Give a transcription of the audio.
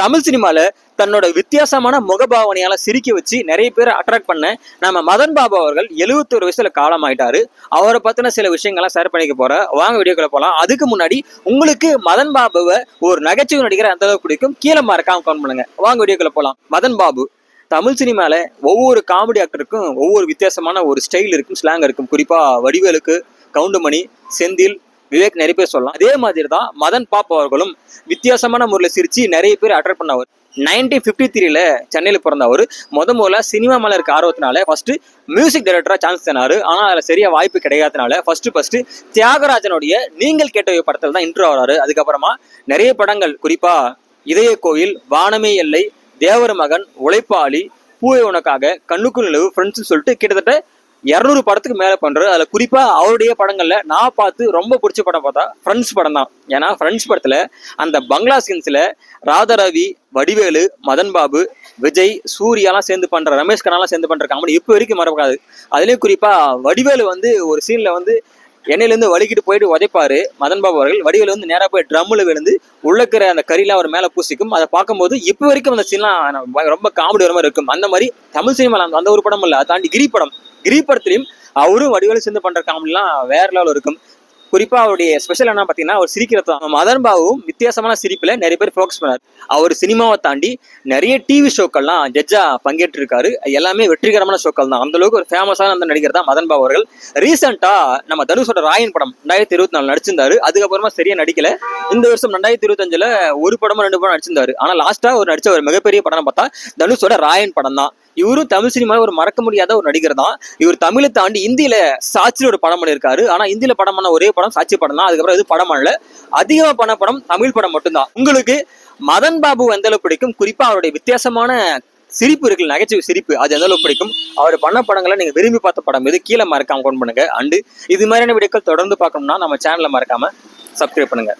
தமிழ் சினிமாவில் தன்னோட வித்தியாசமான முகபாவனையால் சிரிக்க வச்சு நிறைய பேரை அட்ராக்ட் பண்ண நம்ம மதன் பாபு அவர்கள் எழுபத்தொரு வயசில் காலமாயிட்டாரு அவரை பற்றின சில விஷயங்கள்லாம் ஷேர் பண்ணிக்க போகிறேன் வாங்க வீடியோக்குள்ள போகலாம் அதுக்கு முன்னாடி உங்களுக்கு மதன் பாபுவை ஒரு நகைச்சுவை நடிகர் அந்த அளவுக்கு பிடிக்கும்? கீழே மறக்காம கவுண்ட் பண்ணுங்க. வாங்க வீடியோக்குள்ள போகலாம் மதன் பாபு தமிழ் சினிமாவில் ஒவ்வொரு காமெடி ஆக்டருக்கும் ஒவ்வொரு வித்தியாசமான ஒரு ஸ்டைல் இருக்கும் ஸ்லாங் இருக்கும். குறிப்பாக வடிவேலுக்கு கவுண்டமணி செந்தில் விவேக் நிறைய பேர் சொல்லலாம். அதே மாதிரி தான் மதன் பாப் அவர்களும் வித்தியாசமான முறையில் சிரிச்சு நிறைய பேர் அட்ராக்ட் பண்ணவர். நைன்டீன் ஃபிஃப்டி த்ரீல சென்னையில் பிறந்தவர். முத முதல்ல சினிமா மேலே இருக்க ஆர்வத்தினால ஃபர்ஸ்ட் மியூசிக் டைரக்டராக சான்ஸ் தனாரு ஆனால் அதில் சரியா வாய்ப்பு கிடைக்காதனால ஃபர்ஸ்ட் ஃபர்ஸ்ட் தியாகராஜனுடைய நீங்கள் கேட்ட படத்தில் தான் இன்ட்ரோ ஆகிறாரு அதுக்கப்புறமா நிறைய படங்கள் குறிப்பாக இதய கோயில் வானமே எல்லை தேவர் மகன் உழைப்பாளி பூவை உனக்காக கண்ணுக்கு நிலவு ஃப்ரெண்ட்ஸ் சொல்லிட்டு கிட்டத்தட்ட இரநூறு படத்துக்கு மேலே பண்றாரு. அதில் குறிப்பாக அவருடைய படங்களில் நான் பார்த்து ரொம்ப பிடிச்ச படம் பார்த்தா ஃப்ரெண்ட்ஸ் படம் தான் ஏன்னா ஃப்ரெண்ட்ஸ் படத்தில் அந்த பங்களா சீன்ஸில் ராதாரவி வடிவேலு மதன் பாபு விஜய் சூர்யாலாம் சேர்ந்து பண்ணுற ரமேஷ் கண்ணாலாம் சேர்ந்து பண்ணுற காமெடி இப்போ வரைக்கும் மறக்காது அதுலேயும் குறிப்பாக வடிவேலு வந்து ஒரு சீனில் வந்து எண்ணெயிலேருந்து வலிக்கிட்டு போயிட்டு உதைப்பாரு. மதன் பாபு அவர்கள் வடிவில் வந்து நேராக போய் ட்ரம்மில் விழுந்து உள்ளக்கிற அந்த கறிலாம் அவர் மேலே பூசிக்கும். அதை பார்க்கும்போது இப்போ வரைக்கும் அந்த சீன்லாம் ரொம்ப காமெடி வர மாதிரி இருக்கும். அந்த மாதிரி தமிழ் சினிமா அந்த அந்த ஒரு படம் இல்லை. அதை தாண்டி கிரி படம். கிரி படத்துலையும் அவரும் வடிவேலு சேர்ந்து பண்ற காமெடிலாம் வேற லெவல் இருக்கும். குறிப்பா அவருடைய ஸ்பெஷல் என்ன பார்த்தீங்கன்னா அவர் சிரிக்கிறது தான் மதன் பாபுவும் வித்தியாசமான சிரிப்புல நிறைய பேர் ஃபோக்கஸ் பண்ணார். அவர் சினிமாவை தாண்டி நிறைய டிவி ஷோக்கள்லாம் ஜட்ஜா பங்கேற்று இருக்காரு எல்லாமே வெற்றிகரமான ஷோக்கள் தான். அந்தளவுக்கு ஒரு ஃபேமஸான அந்த நடிகர் தான் மதன் பாபு அவர்கள். ரீசெண்டா நம்ம தனுஷோட ராயன் படம் ரெண்டாயிரத்தி இருபத்தி நாலு நடிச்சிருந்தாரு. அதுக்கப்புறமா சரியா நடிக்கல. இந்த வருஷம் ரெண்டாயிரத்தி இருபத்தஞ்சுல ஒரு படமும் ரெண்டு படம் நடிச்சிருந்தாரு. ஆனா லாஸ்டா ஒரு நடிச்ச ஒரு மிகப்பெரிய படம் பார்த்தா தனுஷோட ராயன் படம் தான் இவரும் தமிழ் சினிமாவில் ஒரு மறக்க முடியாத ஒரு நடிகர் தான். இவர் தமிழை தாண்டி இந்தியில சாட்சியில் ஒரு படம் பண்ணியிருக்காரு. ஆனா இந்தியில படம் பண்ண ஒரே படம் சாட்சி படம் தான். அதுக்கப்புறம் எதுவும் படம் பண்ணல. அதிகமா பண்ண படம் தமிழ் படம் மட்டும்தான். உங்களுக்கு மதன் பாபு எந்த அளவு பிடிக்கும்? குறிப்பா அவருடைய வித்தியாசமான சிரிப்பு இருக்குல்ல நகைச்சுவை சிரிப்பு. அது எந்த அளவுக்கு பிடிக்கும்? அவர் பண்ண படங்களை நீங்க விரும்பி பார்த்த படம் எது? கீழே மறக்காம கவுண்ட் பண்ணுங்க. அண்டு இது மாதிரியான வீடியோக்கள் தொடர்ந்து பார்க்கணும்னா நம்ம சேனலை மறக்காம சப்ஸ்கிரைப் பண்ணுங்க.